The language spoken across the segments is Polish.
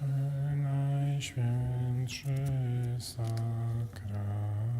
Przenajświętszy sakrament,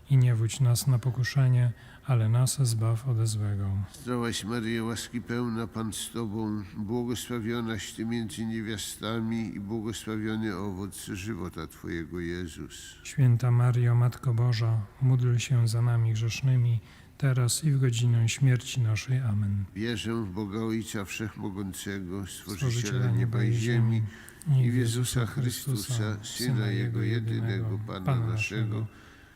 I nie wódź nas na pokuszenie, ale nas zbaw ode złego. Zdrowaś Maryjo, łaski pełna, Pan z Tobą, błogosławionaś Ty między niewiastami i błogosławiony owoc żywota Twojego, Jezus. Święta Mario, Matko Boża, módl się za nami grzesznymi, teraz i w godzinę śmierci naszej. Amen. Wierzę w Boga Ojca Wszechmogącego, Stworzyciela nieba i ziemi i w Jezusa Chrystusa, Syna Jego jedynego, Pana naszego,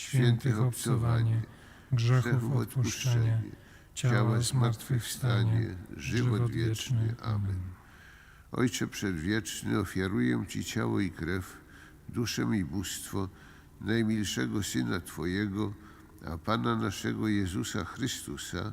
świętych obcowanie, grzechów odpuszczenie, ciała zmartwychwstanie, żywot wieczny. Amen. Ojcze Przedwieczny, ofiaruję Ci ciało i krew, duszę i bóstwo najmilszego Syna Twojego, a Pana naszego Jezusa Chrystusa,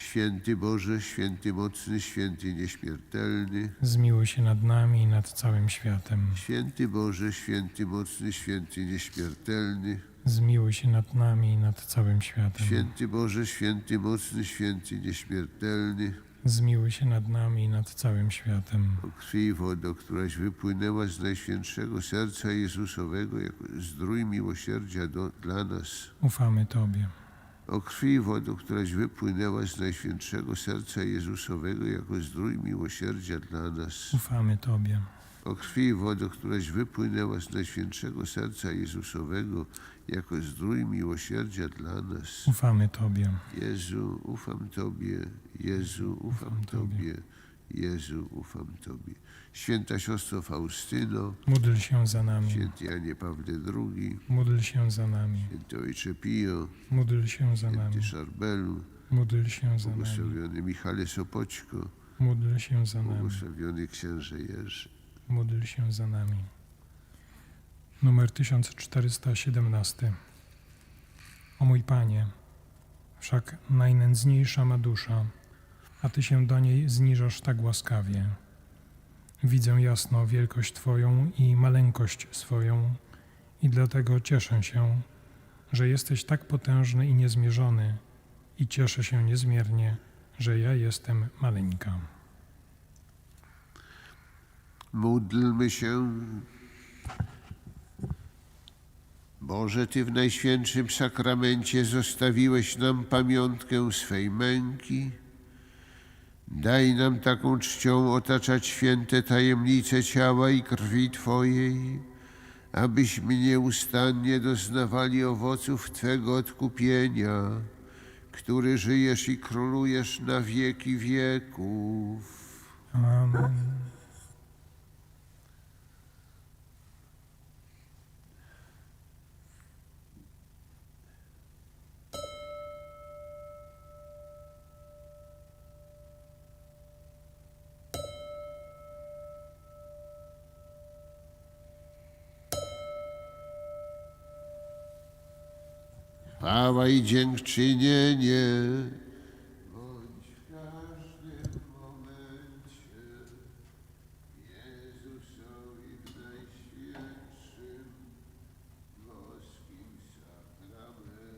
Święty Boże, święty mocny, święty nieśmiertelny, Zmiłuj się nad nami i nad całym światem. święty Boże, święty mocny, święty nieśmiertelny, Zmiłuj się nad nami i nad całym światem. święty Boże, święty mocny, święty nieśmiertelny, Zmiłuj się nad nami i nad całym światem. o krwi i wodo, któraś wypłynęła z najświętszego serca Jezusowego jako zdrój miłosierdzia do, dla nas. Ufamy Tobie. O krwi i wodo, któraś wypłynęła z najświętszego serca Jezusowego jako zdrój miłosierdzia dla nas. Ufamy Tobie. O krwi i wodo, któraś wypłynęła z najświętszego serca Jezusowego jako zdrój miłosierdzia dla nas. Ufamy Tobie. Jezu, ufam Tobie, Jezu, ufam Ufam. Tobie, Jezu, ufam Tobie. Święta siostro Faustyno, Módl się za nami. święty Janie Pawle II, Módl się za nami. święty Ojcze Pio, Módl się za nami. święty Szarbelu, Módl się za nami. błogosławiony Michale Sopoćko, Módl się za nami. błogosławiony księże Jerzy. Módl się za nami. Numer 1417. O mój Panie, wszak najnędzniejsza ma dusza, a Ty się do niej zniżasz tak łaskawie. Widzę jasno wielkość Twoją i maleńkość swoją i dlatego cieszę się, że jesteś tak potężny i niezmierzony i cieszę się niezmiernie, że ja jestem maleńka. Módlmy się. Boże, Ty w Najświętszym Sakramencie zostawiłeś nam pamiątkę swej męki. Daj nam taką czcią otaczać święte tajemnice ciała i krwi Twojej, abyśmy nieustannie doznawali owoców Twego odkupienia, który żyjesz i królujesz na wieki wieków. Amen. Chwała i dziękczynienie